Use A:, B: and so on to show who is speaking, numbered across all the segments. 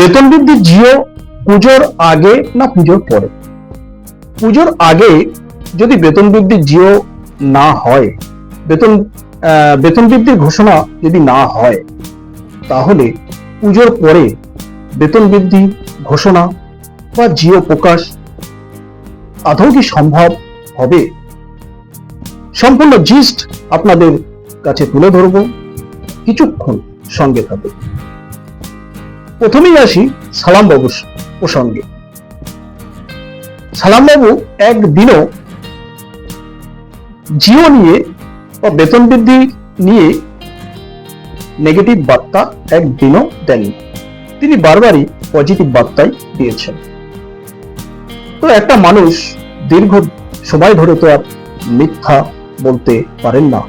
A: বেতন বৃদ্ধি জিও পুজোর আগে না পুজোর পরে? পুজোর আগে যদি বেতন বৃদ্ধি জিও না হয়, বেতন বেতন বৃদ্ধির ঘোষণা যদি না হয়, তাহলে পুজোর পরে বেতন বৃদ্ধি ঘোষণা বা জিও প্রকাশ আদৌ কি সম্ভব হবে? সম্পূর্ণ জিস্ট আপনাদের কাছে তুলে ধরব। কিছুক্ষণ সঙ্গে থাকবে প্রথমেই আসি সালাম বাবু প্রসঙ্গে সালাম বাবু একদিনও জিও নিয়ে বা বেতন বৃদ্ধি নিয়ে নেগেটিভ বার্তা একদিনও দেননি। তিনি বারবারই পজিটিভ বার্তাই দিয়েছেন। তো একটা মানুষ দীর্ঘ সময় ধরে তো আর মিথ্যা বলতে পারেন না।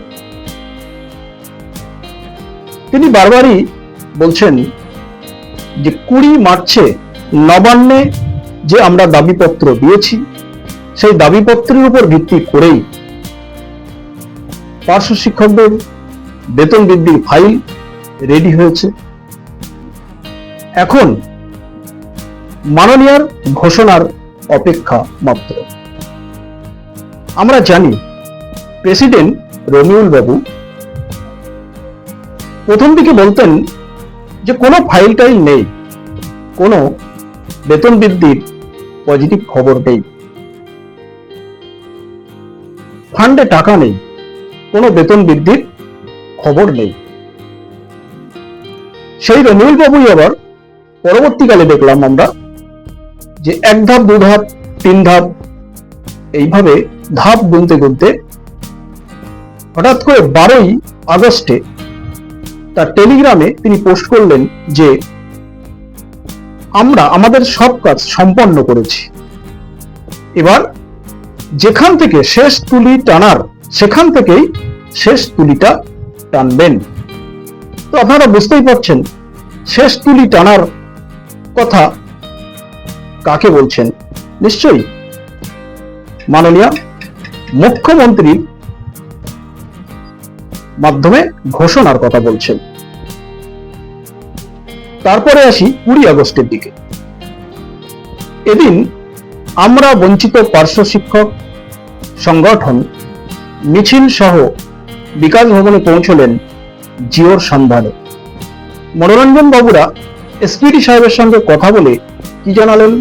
A: তিনি বারবারই বলছেন যে কুড়ি মার্চে নবান্নে যে আমরা দাবিপত্র দিয়েছি, সেই দাবিপত্রের উপর ভিত্তি করেই পার্শ্ব শিক্ষকদের বেতন বৃদ্ধির ফাইল রেডি হয়েছে। এখন মাননীয়ার ঘোষণার অপেক্ষা মাত্র। আমরা জানি প্রেসিডেন্ট রমিউল বাবু প্রথম দিকে বলতেন যে কোনো ফাইল টাইল নেই, কোনো বেতন বৃদ্ধির পজিটিভ খবর নেই। ফান্ডে টাকা নেই, কোনো বেতন বৃদ্ধির খবর নেই। সেই রমিউল বাবুই আবার পরবর্তীকালে দেখলাম আমরা যে এক ধাপ, দু ধাপ, তিন ধাপ, এইভাবে ধাপ গুনতে গুনতে হঠাৎ করে বারোই আগস্টে তার টেলিগ্রামে তিনি পোস্ট করলেন যে, আমরা আমাদের সব কাজ সম্পন্ন করেছি। এবার যেখান থেকে শেষ তুলি টানার, সেখান থেকেই শেষ তুলিটা টানবেন। তো আপনারা বুঝতেই পারছেন, শেষ তুলি টানার কথা কাকে বলছেন? নিশ্চয়ই মাননীয় মুখ্যমন্ত্রীর মাধ্যমে ঘোষণার কথা বলছেন। তারপরে আসি কুড়ি আগস্টের দিকে। এদিন আমরা বঞ্চিত পার্শ্ব শিক্ষক সংগঠন মিছিল সহ বিকাশ ভবনে পৌঁছলেন জিওর সন্ধানে। মনোরঞ্জন বাবুরা এসপিডি সাহেবের সঙ্গে কথা বলে কি জানালেন?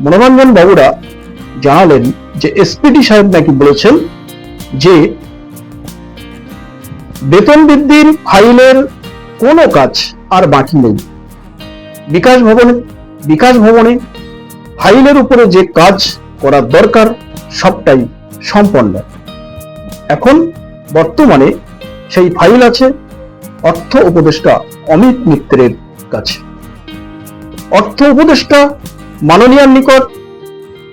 A: মনোরঞ্জন বাবুরা জানালেন যে এসপিডি সাহেব নাকি বলেছেন যে বেতন বৃদ্ধির ফাইলের কোনো কাজ আর বাকি নেই। বিকাশ ভবনে বিকাশ ভবনে ফাইলের উপরে যে কাজ করার দরকার, সবটাই সম্পন্ন। এখন বর্তমানে সেই ফাইল আছে অর্থ উপদেষ্টা অমিত মিত্রের কাছে। অর্থ উপদেষ্টা মাননীয়ার নিকট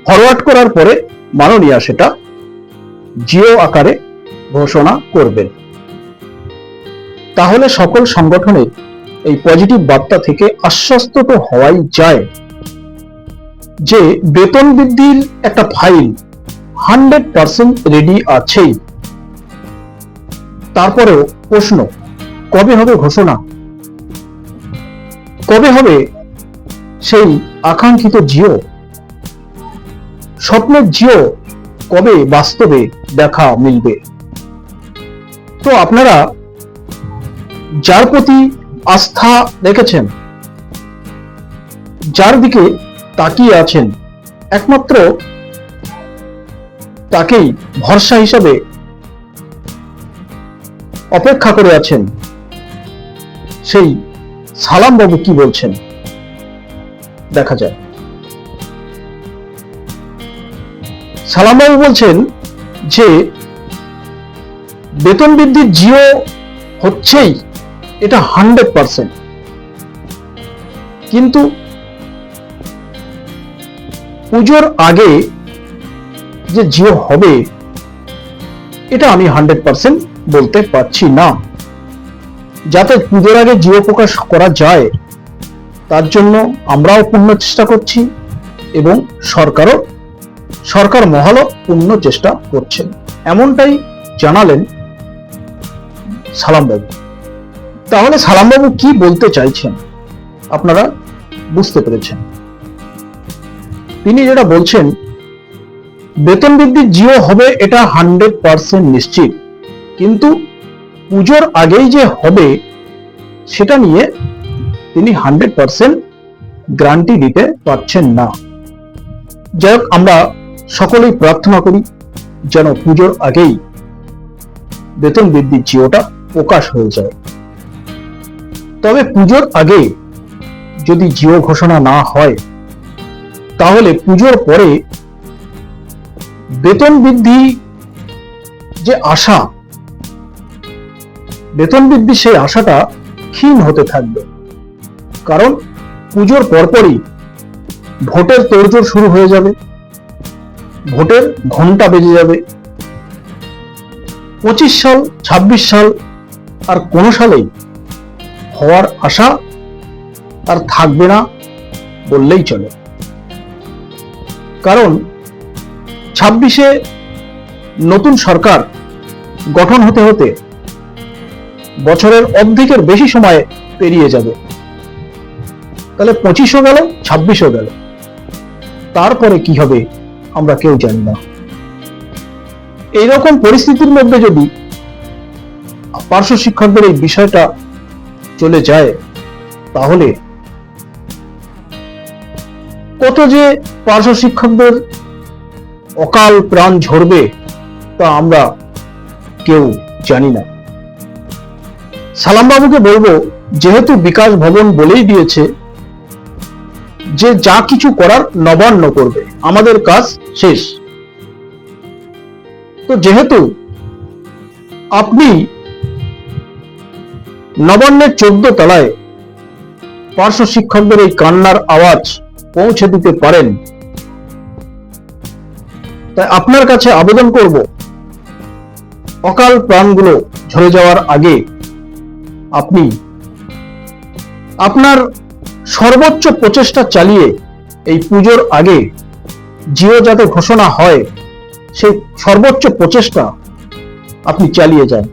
A: ফরওয়ার্ড করার পরে মাননীয়া সেটা জিও আকারে ঘোষণা করবেন। তাহলে সকল সংগঠনের এই পজিটিভ বার্তা থেকে আশ্বস্ত তো হওয়াই যায়। যে বেতন বৃদ্ধির একটা ফাইল হান্ড্রেড পার্সেন্ট রেডি আছেই। তারপরেও প্রশ্ন, কবে হবে ঘোষণা? কবে হবে সেই আকাঙ্ক্ষিত জিও? স্বপ্নের জিও কবে বাস্তবে দেখা মিলবে? তো আপনারা যার প্রতি আস্থা রেখেছেন, যার দিকে তাকিয়ে আছেন, একমাত্র তাকেই ভরসা হিসাবে অপেক্ষা করে আছেন। সেই সালাম বাবু কি বলছেন? দেখা যায় সালাম বাবু বলছেন যে, বেতন বৃদ্ধির জিও হচ্ছেই। এটা হান্ড্রেড পার্সেন্ট। কিন্তু পুজোর আগে যে জিও হবে, এটা আমি হান্ড্রেড পার্সেন্ট বলতে পারছি না। যাতে পুজোর আগে জিও প্রকাশ করা যায়, তার জন্য আমরাও পূর্ণ চেষ্টা করছি এবং সরকারও, সরকার মহলও পূর্ণ চেষ্টা করছেন। এমনটাই জানালেন সালামবাবু তাহলে সালামবাবু কি বলতে চাইছেন? আপনারা বুঝতে পেরেছেন। তিনি যেটা বলছেন, বেতন বৃদ্ধি জিও হবে এটা হান্ড্রেড পার্সেন্ট নিশ্চিত। কিন্তু পুজোর আগেই যে হবে, সেটা নিয়ে তিনি হান্ড্রেড পার্সেন্ট গ্যারান্টি দিতে পারছেন না। যাই হোক, আমরা সকলেই প্রার্থনা করি যেন পুজোর আগেই বেতন বৃদ্ধির জিওটা প্রকাশ হয়ে যায়। তবে পুজোর আগে যদি জিও ঘোষণা না হয়, তাহলে পুজোর পরে বেতন বৃদ্ধি যে আশা, বেতন বৃদ্ধি সেই আশাটা ক্ষীণ হতে থাকবে। কারণ পুজোর পরপরই ভোটের তোড়জোড় শুরু হয়ে যাবে, ভোটের ঘণ্টা বেজে যাবে। পঁচিশ সাল ২৬ সাল আর কোনো সালেই হওয়ার আশা আর থাকবে না বললেই চলে। কারণ ছাব্বিশে নতুন সরকার গঠন হতে হতে বছরের অর্ধেকের বেশি সময় পেরিয়ে যাবে। তাহলে পঁচিশও গেল, ছাব্বিশও গেল। তারপরে কি হবে আমরা কেউ জানি না। এইরকম পরিস্থিতির মধ্যে যদি পার্শ্ব শিক্ষকদের এই বিষয়টা চলে যায়, তাহলে কত যে পার্শ্ব শিক্ষকদের অকাল প্রাণ ঝরবে তা আমরা কেউ জানি না। সালাম বাবুকে বলব, যেহেতু বিকাশ ভবন বলেই দিয়েছে, যে যা কিছু করার নবান্ন করবে, আমাদের কাজ শেষ। তো যেহেতু আপনি নবান্নের চোদ্দ তলায় পার্শ্ব শিক্ষকদের এই কান্নার আওয়াজ পৌঁছে দিতে পারেন। তাই আপনার কাছে আবেদন করব, অকাল প্রাণগুলো ঝরে যাওয়ার আগে আপনি আপনার সর্বোচ্চ প্রচেষ্টা চালিয়ে এই পুজোর আগে জিও যাতে ঘোষণা হয়, সেই সর্বোচ্চ প্রচেষ্টা আপনি চালিয়ে যান।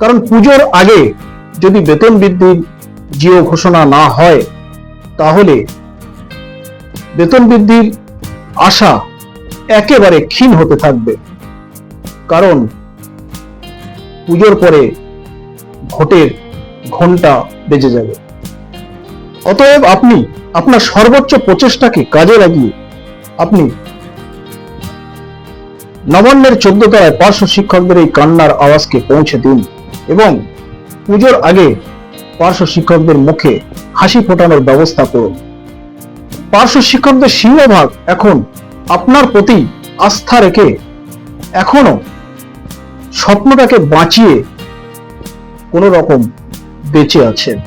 A: কারণ পুজোর আগে যদি বেতন বৃদ্ধির জিও ঘোষণা না হয়, তাহলে বেতন বৃদ্ধির আশা একেবারে ক্ষীণ হতে থাকবে। কারণ পুজোর পরে ভোটের ঘণ্টা বেজে যাবে। অতএব আপনি আপনার সর্বোচ্চ প্রচেষ্টাকে কাজে লাগিয়ে আপনি নবান্নের চোদ্দ তলায় পার্শ্ব শিক্ষকদের এই কান্নার আওয়াজকে পৌঁছে দিন। এবং পুজোর আগে পার্শ্ব শিক্ষকদের মুখে হাসি ফোটানোর ব্যবস্থা করুন। পার্শ্ব শিক্ষকদের সিংহভাগ এখন আপনার প্রতি আস্থা রেখে এখনও স্বপ্নটাকে বাঁচিয়ে কোনো রকম বেঁচে আছেন।